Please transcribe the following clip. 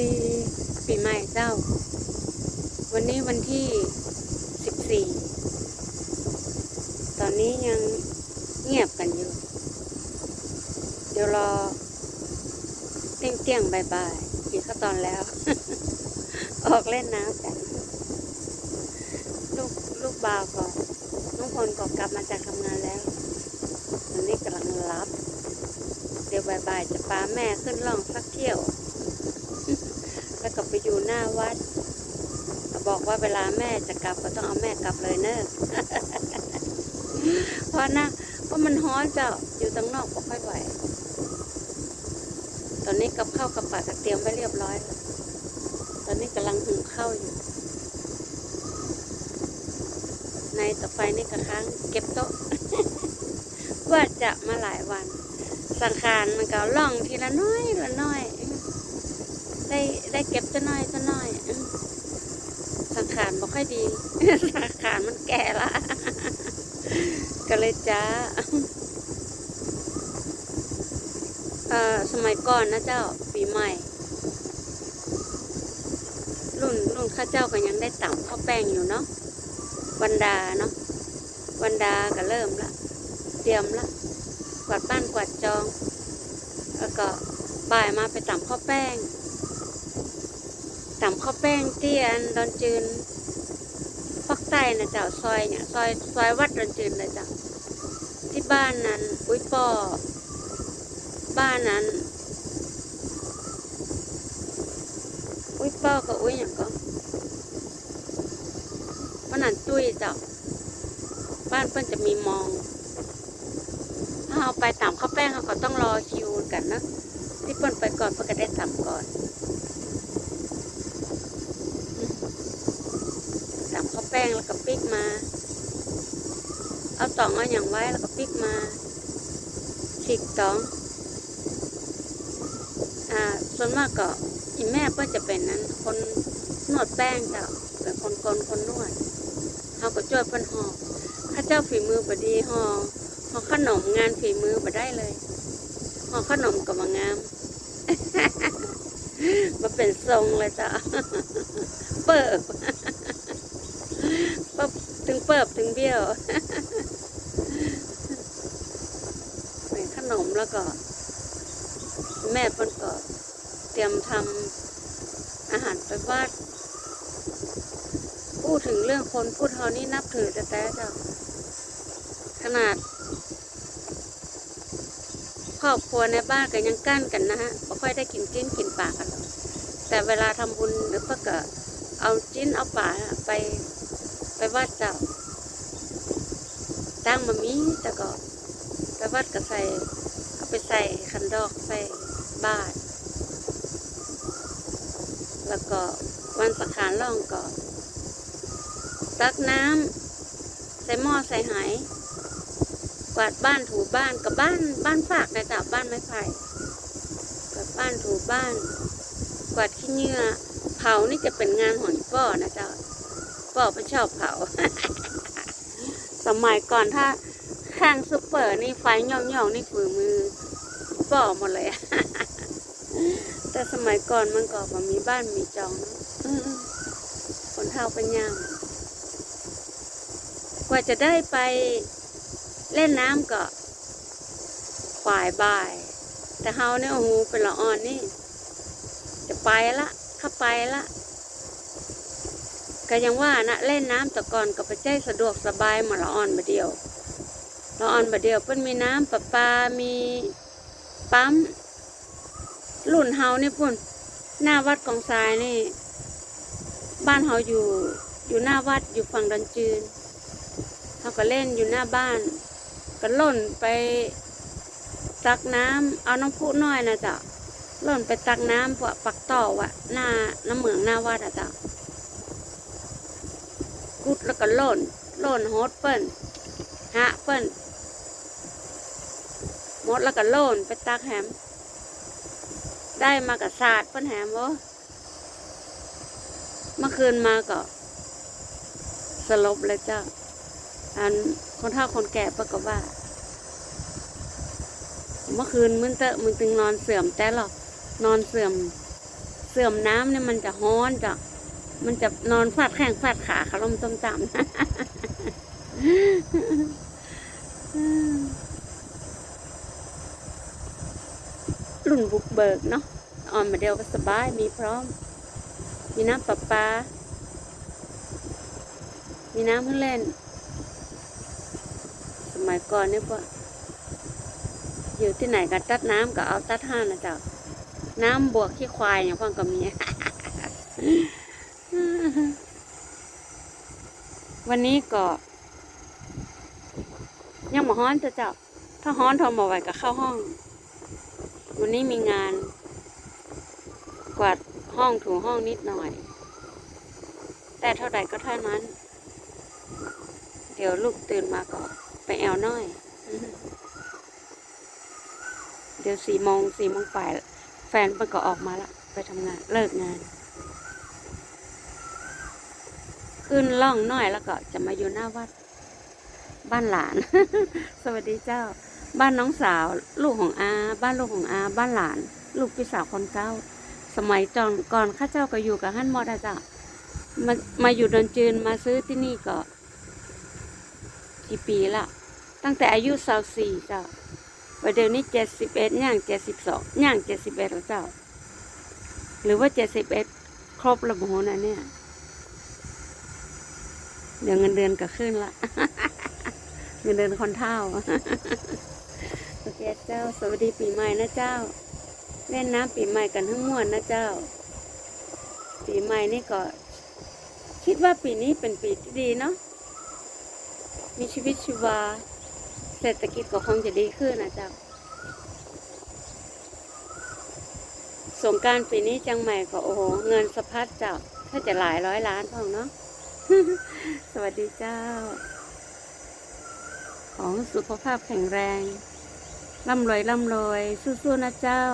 ดีปีใหม่เจ้า วันนี้วันที่สิบสี่ตอนนี้ยังเงียบกันอยู่ เดี๋ยวรอเตี้ยงเตี้ยงๆบายบายอีกขั้นตอนแล้ว ออกเล่นน้ำกันลูกลูกบ่าวก็น้องพลก็กลับมาจากทำงานแล้ววันนี้กำลังรับ เดี๋ยวบ่ายๆจะพาแม่ขึ้นล่องสักเที่ยว แล้วก็ไปอยู่หน้าวัด บอกว่าเวลาแม่จะกลับก็ต้องเอาแม่กลับเลยเนอะเพราะนะเพราะมันฮ้อนเจ้าอยู่ตั้งนอกก็ค่อยไหว ตอนนี้กับข้าวกับปลาเตรียมไว้เรียบร้อยแล้วตอนนี้กำลังหุงข้าวอยู่ ในต่อไฟนี่ก็ค้างเก็บโต๊ะ ว่าจะมาหลายวัน สังขารมันก็ล่องทีละน้อยละน้อย ได้ได้เก็บจะน้อยจะน้อยสังขารบ่ค่อยดี สังขารมันแก่ละ ก็เลยจ้าเอ่อสมัยก่อนนะเจ้าปีใหม่ รุ่นรุ่นข้าเจ้าก็ยังได้ต่ำข้าวแป้งอยู่เนาะวันดาเนาะวันดาก็เริ่มละ เตรียมละ กวาดบ้านกวาดจอง แล้วก็บ่ายมาไปต่ำข้าวแป้ง ต่ำข้าวแป้งเตี้ยนดอนจืนภาคใต้นะเจ้าซอยเนี่ยซอยซอยวัดดอนจืนเลยจ้าที่บ้านนั้น อุ้ยปอบ้านนั้น อุ้ยปอกับอุ้ยอย่างก็วันนั้นตุ้ยเจ้าบ้านเพิ่อนจะมีมอง ถ้าเอาไปต่ำข้าวแป้งเขาก็ต้องรอคิวกันนะที่เปิ้นไปก่อนเพิ่นก็ได้ต่ำก่อนต่ำข้าวแป้งแล้วก็ปิ๊กมา เอาตองเอาอย่างไว้แล้วก็ปิ๊กมาฉีกตอง อ่า ส่วนมากก็อีแม่เปิ้นจะเป็นนั้น คนนวดแป้งเจ้าเป็นคนคนคนนวดเขาก็ช่วยเปิ้นห่อข้าเจ้าฝีมือบดีห่อห่อขนมงานฝีมือมาได้เลยห่อขนมกับมางามมาเป็นทรงเลยจ้ะเปิบ ปิบถึงเปิบถึงเบี้ยวเป็นขนมแล้วก็ แม่คนก็เตรียมทำอาหารไปวัดพูดถึงเรื่องคนพูดเฮานี่นับถือแต่แต่เจ้าขนาด ครอบครัวในบ้านก็ยังกั้นกันนะฮะไม่ค่อยได้กินจิ้นกินปลากันแต่เวลาทำบุญหรือเพื่อก็เอาจิ้นเอาปลาไป วัดเจ้าตั้งมามีแต่ก็ไปวัดก็ใส่เอาไปใส่ขันดอกใส่บาท แล้วก็วันสังขารล่องก็ตักน้ำใส่หม้อใส่หายกวาดบ้านถูบ้านกับบ้านบ้านฝากนะจ๊ะบ้านไม้ไผ่กวาดบ้านถูบ้าน กวาดขี้เหงื่อเผานี่จะเป็นงานของอีป้อนะจ๊ะ ป้อไม่ชอบเผา สมัยก่อนถ้าข้างซุปเปอร์นี่ไฟย่องย่องๆนี่ฝือมือป้อหมดเลยแต่สมัยก่อนมันก็บ่มีบ้านมีจองคนเท่าเป็นยามกว่าจะได้ไปเล่นน้ำก็ฝ่ายบ่าย แต่เฮาเนี่ยโอ้โหเป็นละอ่อนนี่ จะไปละ เข้าไปละ ก็ยังว่านะเล่นน้ำแต่ก่อนก็ไปใจสะดวกสบายมาละอ่อนบาเดียวละอ่อนบาเดียวเพิ่นมีน้ำประปา มีปั๊มรุ่นเฮานี่พุ่น หน้าวัดกองทรายนี่ บ้านเฮาอยู่อยู่หน้าวัดอยู่ฝั่งดันจืนเขาก็เล่นอยู่หน้าบ้านก็ล่นไปตักน้ำเอาน้ำพุน้อยนะจ๊ะล่นไปตักน้ำพวกปักต่อวะหน้าน้ำเหมืองหน้าวัดอะจ๊ะ กุดแล้วก็ล่นล่นโฮดเปิ้นฮะเปิ้นหมดแล้วก็ล่นไปตักแฮม ได้มากับศาสตร์เปิ้นแฮมวะเมื่อคืนมาก็สลบเลยจ้าอันคนเฒ่าคนแก่ประก็ว่า เมื่อคืนมึนเตอะมึงตึงนอนเสื่อมแต่หรอกนอนเสื่อม เสื่อมน้ำเนี่ยมันจะฮ้อนจ้ะ มันจะนอนฟาดแข้งฟาดขาขาลมต้มต่ำรุ่นบุกเบิกเนาะออนมาเดียวก็สบายมีพร้อม มีน้ำประปา มีน้ำให้เล่น สมัยก่อนเนี่ยพวกอยู่ที่ไหนก็ตัดน้ำก็เอาตัดห้านะจ้าน้ำบวกขี้ควายอย่างพ่อก็มี วันนี้ก็ ยังหมาฮ้อนจะเจ้าถ้าฮ้อนทอมาไว้ก็เข้าห้อง วันนี้มีงาน กวาดห้องถูห้องนิดหน่อย แต่เท่าไหร่ก็เท่านั้น เดี๋ยวลูกตื่นมาก็ไปแอวน้อย เดี๋ยวสี่โมงสี่โมงไปลายแฟนมันก็ออกมาละไปทำงานเลิกงาน ขึ้นล่องน้อยแล้วก็จะมาอยู่หน้าวัด บ้านหลาน สวัสดีเจ้า บ้านน้องสาว ลูกของอา บ้านลูกของอา บ้านหลาน ลูกพี่สาวคนเก้า สมัยจอนก่อนข้าเจ้าก็อยู่กับฮั่นมอดาจ้ะมามาอยู่ดอนจืนมาซื้อที่นี่ก็กี่ปีละตั้งแต่อายุสาวสี่เจ้าวันเดี๋ยวนี้เจ็ดสิบเอ็ดย่างเจ็ดสิบสองย่างเจ็ดสิบเอ็ดแล้วเจ้า หรือว่าเจ็ดสิบเอ็ดครบระบบนะเนี่ย เดี๋ยวเงินเดือนก็ขึ้นละ เงินเดือนคนเท่าโอเคเจ้า สวัสดีปีใหม่นะเจ้า เล่นน้ำปีใหม่กันทั้งมวลนะเจ้า ปีใหม่นี่ก็ คิดว่าปีนี้เป็นปีที่ดีเนาะ มีชีวิตชีวา เศรษฐกิจก็คงจะดีขึ้นนะเจ้า สงการปีนี้จังใหม่ก็โอ้โห เงินสะพัดเจ้า ถ้าจะหลายร้อยล้านพองเนาะ สวัสดีเจ้า ของสุขภาพแข็งแรง ร่ำรวยร่ำรวยสู้ๆนะเจ้า